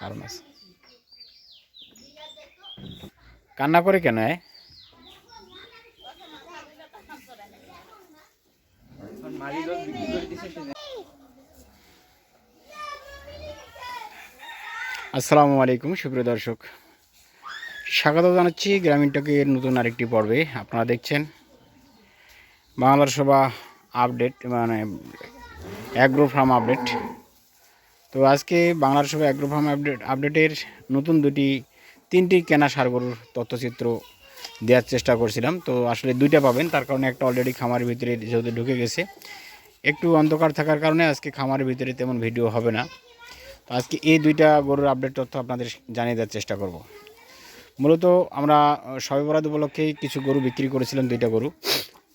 কারণ আছে। কান্না করে কেন, এ? আসসালামু আলাইকুম, সুপ্রিয় দর্শক। স্বাগত জানাচ্ছি গ্রামীণ টকের নতুন আরেকটি পর্বে। আপনারা দেখছেন বাংলার সভা আপডেট মানে অ্যাগ্রো ফার্ম আপডেট তো আজকে বাংলার সভা অ্যাগ্রো ফার্ম আপডেট আপডেটের নতুন দুটি তিনটি কেনা সারগরুর তথ্যচিত্র দেওয়ার চেষ্টা করছিলাম। তো আসলে দুইটা পাবেন, তার কারণে একটা অলরেডি খামারের ভিতরে যেহেতু ঢুকে গেছে। একটু অন্ধকার থাকার কারণে আজকে খামারের ভিতরে তেমন ভিডিও হবে না। তো আজকে এই দুইটা গরুর আপডেট তথ্য আপনাদের জানিয়ে দেওয়ার চেষ্টা করব। মূলত আমরা সবে বরাদ উপলক্ষেই কিছু গরু বিক্রি করেছিলাম, দুইটা গরু।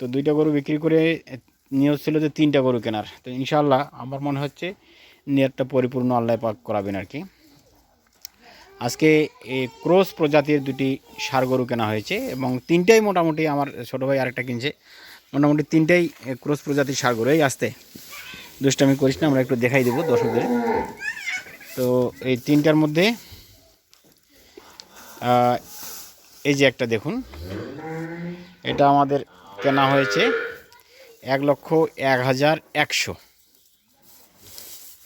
তো দুইটা গরু বিক্রি করে নিয়োগ ছিল যে তিনটা গরু কেনার। তো ইনশাল্লাহ আমার মনে হচ্ছে নিয়তটা পরিপূর্ণ আল্লাহ পাক করাবেন আর কি। আজকে এই ক্রস প্রজাতির দুটি সার গরু কেনা হয়েছে এবং তিনটাই মোটামুটি আমার ছোটো ভাই আরেকটা কিনছে। মোটামুটি তিনটাই ক্রস প্রজাতির সার গরু। এই আসতে। দুষ্টামি করিস না, আমরা একটু দেখাই দেবো দর্শকদের। তো এই তিনটার মধ্যে এই যে একটা দেখুন। এটা আমাদের কেনা হয়েছে এক লক্ষ এক হাজার একশো।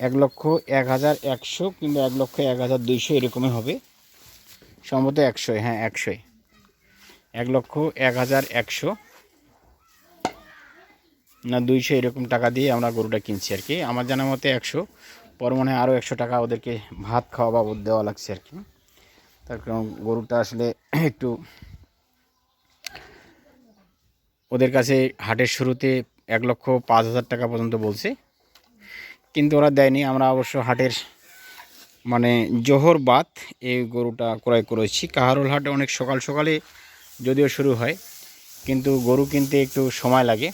এক লক্ষ এক হাজার একশো কিংবা এক লক্ষ এক হাজার দুইশো এরকমই হবে। সম্ভবত একশোই হ্যাঁ একশোই। এক লক্ষ এক হাজার একশো না দুইশো এরকম টাকা দিয়ে আমরা গরুটা কিনছি আর কি। আমার জানার মতে একশো, পর মনে হয় আরও একশো টাকা ওদেরকে ভাত খাওয়া বাবদ দেওয়া লাগছে আর কি। তার কারণ গরুটা আসলে একটু ওদের কাছে হাটের শুরুতে এক লক্ষ পাঁচ হাজার টাকা পর্যন্ত বলছে। কিন্তু ওরা দেয়নি। আমরা অবশ্য হাটের মানে জোহর বাদ এই গরুটা ক্রয় করেছি। কাহারুল হাটে অনেক সকাল সকালে যদিও শুরু হয়, কিন্তু গরু কিনতে একটু সময় লাগে।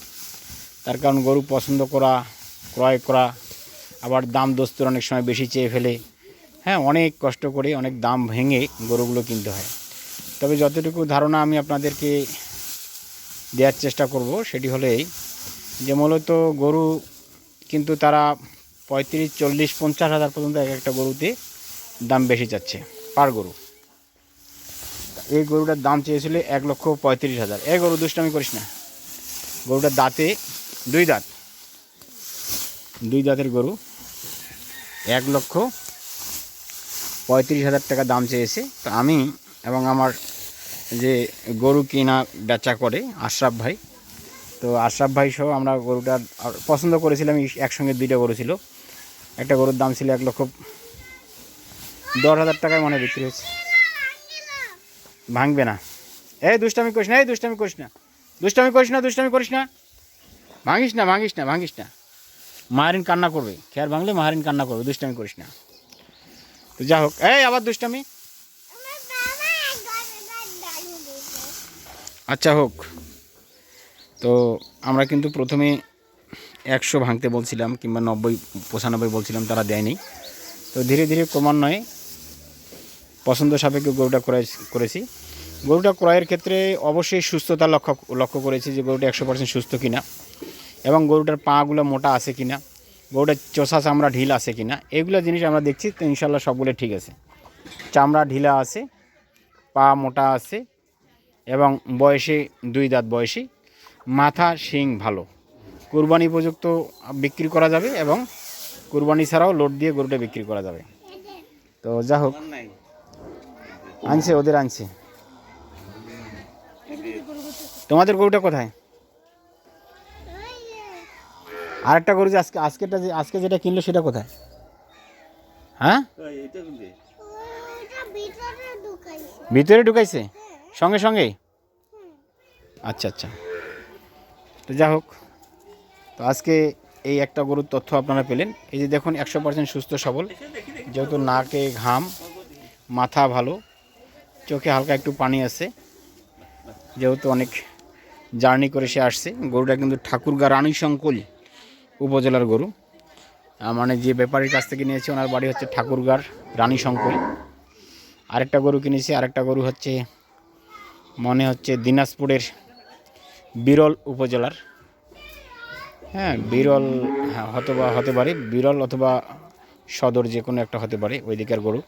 তার কারণ গরু পছন্দ করা, ক্রয় করা, আবার দাম দোস্তর অনেক সময় বেশি চেয়ে ফেলে। হ্যাঁ অনেক কষ্ট করে অনেক দাম ভেঙে গরুগুলো কিনতে হয়। তবে যতটুকু ধারণা আমি আপনাদেরকে দেওয়ার চেষ্টা করব, সেটি হলেই যে মূলত গরু কিন্তু তারা পঁয়ত্রিশ, চল্লিশ, পঞ্চাশ হাজার পর্যন্ত এক একটা গরুতে দাম বেশি যাচ্ছে পার গরু। এই গরুটার দাম চেয়েছিল এক লক্ষ পঁয়ত্রিশ হাজার। এই গরু দুষ্টামি করিস না। গরুটার দাঁতে দুই দাঁত। দুই দাঁতের গরু এক লক্ষ পঁয়ত্রিশ হাজার টাকা দাম চেয়েছে। তো আমি এবং আমার যে গরু কিনা বেচা করে আশরাফ ভাই, তো আশরাফ ভাই সহ আমরা গরুটা পছন্দ করেছিলাম, একসঙ্গে দুইটা গরু ছিল। একটা গরুর দাম ছিল এক লক্ষ দশ হাজার টাকায় মনে বিক্রি হয়েছে। ভাঙবে না। এই দুষ্টামি করিস না, এই দুষ্টামি করিস না। দুষ্টামি করিস না, দুষ্টামি করিস না। ভাঙিস না ভাঙিস না ভাঙিস না। মাহারিন কান্না করবে। খেয়ার ভাঙলে মাহারিন কান্না করবে, দুষ্টামি করিস না। তো যা হোক, এই আবার দুষ্টামি। আচ্ছা হোক। তো আমরা কিন্তু প্রথমে একশো ভাঙতে বলছিলাম কিংবা নব্বই, পঁচানব্বই বলছিলাম, তারা দেয়নি। তো ধীরে ধীরে ক্রমান্বয়ে পছন্দ সাপেক্ষে গরুটা ক্রয় করেছি। গরুটা ক্রয়ের ক্ষেত্রে অবশ্যই সুস্থতা লক্ষ্য লক্ষ্য করেছি যে গরুটা একশো পার্সেন্ট সুস্থ কিনা এবং গরুটার পাগুলো মোটা আছে কিনা, গরুটার চোষা চামড়া ঢিল আছে কিনা, এগুলো জিনিস আমরা দেখছি তো ইনশাল্লাহ সবগুলো ঠিক আছে। চামড়া ঢিলা আছে, পা মোটা আছে এবং বয়সে, দুই দাঁত বয়সী, মাথা, শিং ভালো। কুরবানি উপযুক্ত বিক্রি করা যাবে এবং কুরবানি ছাড়াও লোড দিয়ে গরুটা বিক্রি করা যাবে। তো যা হোক। আনছে, ওদের আনছে। তোমাদের গরুটা কোথায়? আরেকটা গরু যে আজকে আজকেটা যে, আজকে যেটা কিনলো সেটা কোথায়? হ্যাঁ? ভিতরে ঢুকাইছে? সঙ্গে সঙ্গে? আচ্ছা আচ্ছা। তো যা হোক। তো আজকে এই একটা গরুর তথ্য আপনারা পেলেন। এই যে দেখুন, একশো পার্সেন্ট সুস্থ সবল, যেহেতু নাকে ঘাম, মাথা ভালো, চোখে হালকা একটু পানি আছে, যেহেতু অনেক জার্নি করে সে আসছে। গরুটা কিন্তু ঠাকুরগা রানী শঙ্কল উপজেলার গরু। মানে যে ব্যাপারীর কাছ থেকে নিয়েছি, ওনার বাড়ি হচ্ছে ঠাকুরগার রানী শঙ্কল আরেকটা গরু কিনেছি, আরেকটা গরু হচ্ছে, মনে হচ্ছে দিনাজপুরের বিরল উপজেলার। হ্যাঁ বিরল হ্যাঁ, হয়তো বা হতে পারে বিরল অথবা সদর যে কোনো একটা হতে পারে ওই দিকের গরু।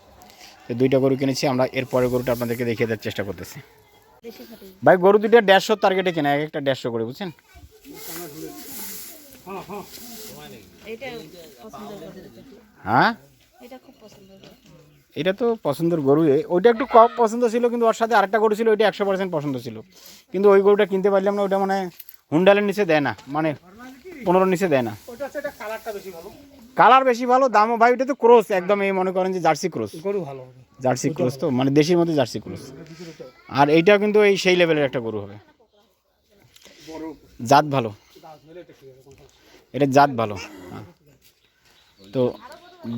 তো দুইটা গরু কিনেছি আমরা এর পরের গরুটা আপনাদেরকে দেখিয়ে দেওয়ার চেষ্টা করতেছি। ভাই গরু দুইটা দেড়শো টার্গেটে কেনা এক একটা দেড়শো করে বুঝছেন? হ্যাঁ? এটা তো পছন্দের গরু ওইটা একটু কম পছন্দ ছিল কিন্তু ওর সাথে আরেকটা গরু ছিল ওইটা একশো পার্সেন্ট পছন্দ ছিল। কিন্তু ওই গরুটা কিনতে পারলাম না ওইটা মানে হুন্ডালের নিচে দেয় না মানে পনেরোর নিচে দেয় না। কালার বেশি ভালো। দামও ভাই ওটা তো ক্রোস একদম এই মনে করেন যে জার্সি ক্রোস গরু ভালো জার্সি ক্রোস তো মানে দেশির মধ্যে জার্সি ক্রোস আর এইটাও কিন্তু এই সেই লেভেলের একটা গরু হবে। জাত ভালো। এটা জাত? ভালো হ্যাঁ। তো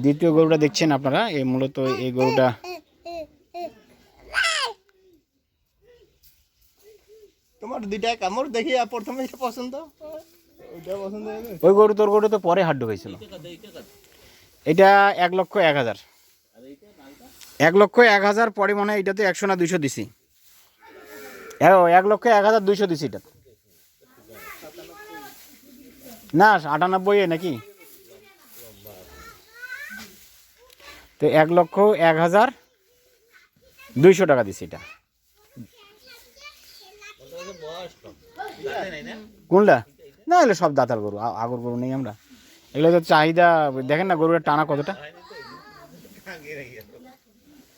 দ্বিতীয় গরুটা দেখছেন আপনারা এই মূলত এই গরুটা। তোমার দুইটা কামড় দেখি প্রথমে এটা পছন্দ? ওই গরু, তোর গরু তো পরে হাড্ডু হয়েছিল এটা এক লক্ষ এক হাজার। এক লক্ষ এক হাজার পরে মনে হয় এটাতে একশো না দুইশো দিছি। এক লক্ষ এক হাজার দুইশো দিছি এটা। না, আটানব্বই নাকি? তো এক লক্ষ এক হাজার দুইশো টাকা দিছি এটা। কোনটা? না সব দাতার গরু আগর গরু নেই আমরা। এগুলো তো চাহিদা, দেখেন না গরুর টানা কতটা?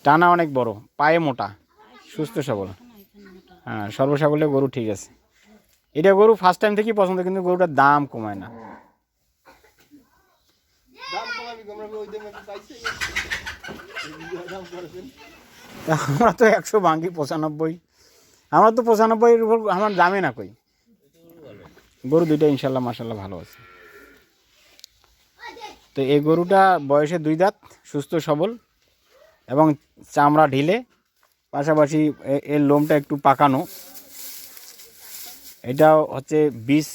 টানা অনেক বড়, পায়ে মোটা, সুস্থ সবল। হ্যাঁ সর্বসাকল্যে গরু ঠিক আছে। এটা গরু ফার্স্ট টাইম থেকেই পছন্দ, কিন্তু গরুটার দাম কমায় না। আমরা তো একশো ভাঙ্গি পঁচানব্বই। আমরা তো পঁচানব্বইয়ের উপর, আমার দামে না কই। গরু দুইটা ইনশাল্লাহ মাসাল্লাহ ভালো আছে। তো এই গরুটা বয়সে দুই দাঁত, সুস্থ, সবল এবং চামড়া ঢিলে, পাশাপাশি এর লোমটা একটু পাকানো। এটাও হচ্ছে বীজ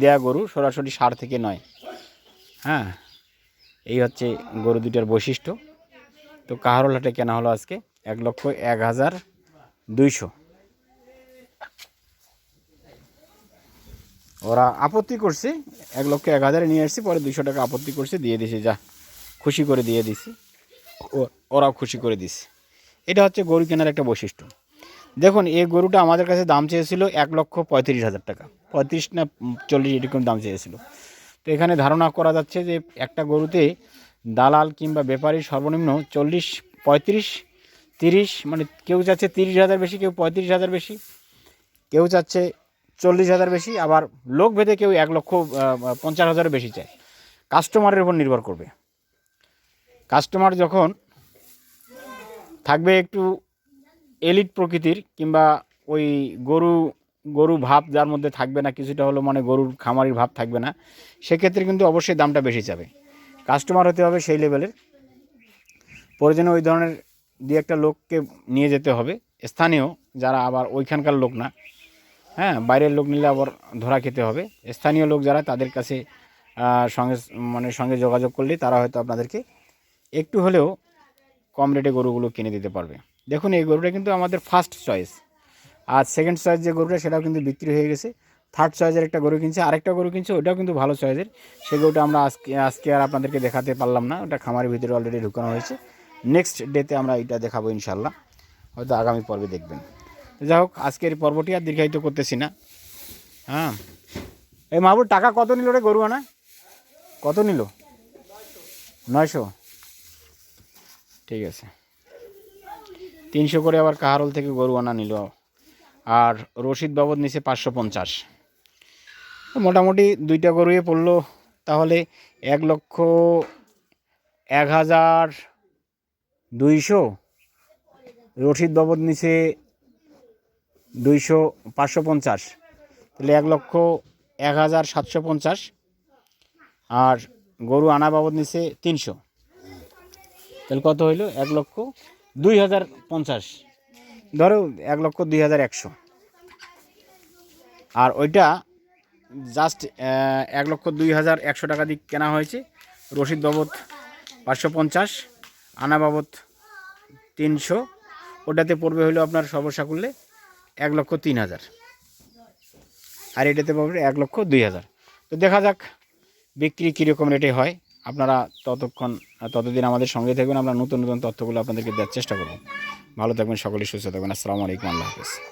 দেয়া গরু, সরাসরি সার থেকে নয়। হ্যাঁ এই হচ্ছে গরু দুইটার বৈশিষ্ট্য। তো কাহারোলাটে কেনা হলো আজকে এক লক্ষ এক হাজার দুইশো। ওরা আপত্তি করছে, এক লক্ষ এক হাজারে নিয়ে আসছি, পরে দুইশো টাকা আপত্তি করছে, দিয়ে দিছি, যা, খুশি করে দিয়ে দিছি। ওরাও খুশি করে দিছে। এটা হচ্ছে গরু কেনার একটা বৈশিষ্ট্য। দেখুন, এই গরুটা আমাদের কাছে দাম চেয়েছিল এক লক্ষ পঁয়ত্রিশ হাজার টাকা। পঁয়ত্রিশ না চল্লিশ এরকম দাম চেয়েছিল। তো এখানে ধারণা করা যাচ্ছে যে একটা গরুতে দালাল কিংবা ব্যাপারী সর্বনিম্ন চল্লিশ, পঁয়ত্রিশ, তিরিশ মানে কেউ চাচ্ছে তিরিশ হাজার বেশি, কেউ পঁয়ত্রিশ হাজার বেশি। কেউ চাচ্ছে চল্লিশ হাজার বেশি, আবার লোক ভেদে কেউ এক লক্ষ পঞ্চাশ হাজারের বেশি চায়। কাস্টমারের উপর নির্ভর করবে। কাস্টমার যখন থাকবে একটু এলিট প্রকৃতির, কিংবা ওই গরু গরু ভাব যার মধ্যে থাকবে না, কিছুটা হলো মানে গরুর খামারির ভাব থাকবে না, সেক্ষেত্রে কিন্তু অবশ্যই দামটা বেশি যাবে। কাস্টমার হতে হবে সেই লেভেলের। প্রয়োজনে ওই ধরনের দু একটা লোককে নিয়ে যেতে হবে। স্থানীয় যারা আবার ওইখানকার লোক না হ্যাঁ বাইরের লোক নিলে আবার ধরা খেতে হবে। স্থানীয় লোক যারা, তাদের কাছে সঙ্গে মানে সঙ্গে যোগাযোগ করলে তারা হয়তো আপনাদেরকে একটু হলেও কম রেটে গরুগুলো কিনে দিতে পারবে। দেখুন, এই গরুটা কিন্তু আমাদের ফার্স্ট চয়েস আর সেকেন্ড চয়েস যে গরুটা, সেটাও কিন্তু বিক্রি হয়ে গেছে। থার্ড চয়েসের একটা গরু কিনছে, আরেকটা গরু কিনছে, ওটাও কিন্তু ভালো চয়েসের সেই গরুটা আমরা আজকে আজকে আর আপনাদেরকে দেখাতে পারলাম না, ওটা খামারের ভিতরে অলরেডি ঢুকানো হয়েছে। নেক্সট ডেতে আমরা এটা দেখাবো ইনশাল্লাহ হয়তো আগামী পর্বে দেখবেন। যাই হোক আজকের পর্বটি আর দীর্ঘায়িত করতেছি না। হ্যাঁ। এই মাহবুব, টাকা কত নিল রে গরু আনা? কত নিল? নয়শো। ঠিক আছে। তিনশো করে আবার কাহারল থেকে গরু আনা নিল। আর রশিদ বাবদ নিচে পাঁচশো পঞ্চাশ। মোটামুটি দুইটা গরুয়ে পড়ল। তাহলে এক লক্ষ এক হাজার দুইশো। রশিদ বাবদ নিচে দুইশো পাঁচশো পঞ্চাশ। তাহলে এক লক্ষ এক হাজার সাতশো পঞ্চাশ। আর গরু আনা বাবদ নিচে তিনশো। তাহলে কত হইল? এক লক্ষ দুই হাজার পঞ্চাশ। ধরো এক লক্ষ দুই হাজার একশো। আর ওইটা জাস্ট এক লক্ষ দুই হাজার একশো টাকা দিয়ে কেনা হয়েছে। রসিদ বাবদ পাঁচশো পঞ্চাশ, আনা বাবদ তিনশো। ওটাতে পড়বে হলো আপনার সর্বসাকুল্যে এক লক্ষ তিন হাজার। আর এটাতে পাবেন এক লক্ষ দুই হাজার। তো দেখা যাক বিক্রি কীরকম রেটে হয়। আপনারা ততক্ষণ, ততদিন আমাদের সঙ্গে থাকবেন। আমরা নতুন নতুন তথ্যগুলো আপনাদেরকে দেওয়ার চেষ্টা করব। ভালো থাকবেন, সকলেই সুস্থ থাকবেন। আসসালামু আলাইকুম, আল্লাহ হাফিজ।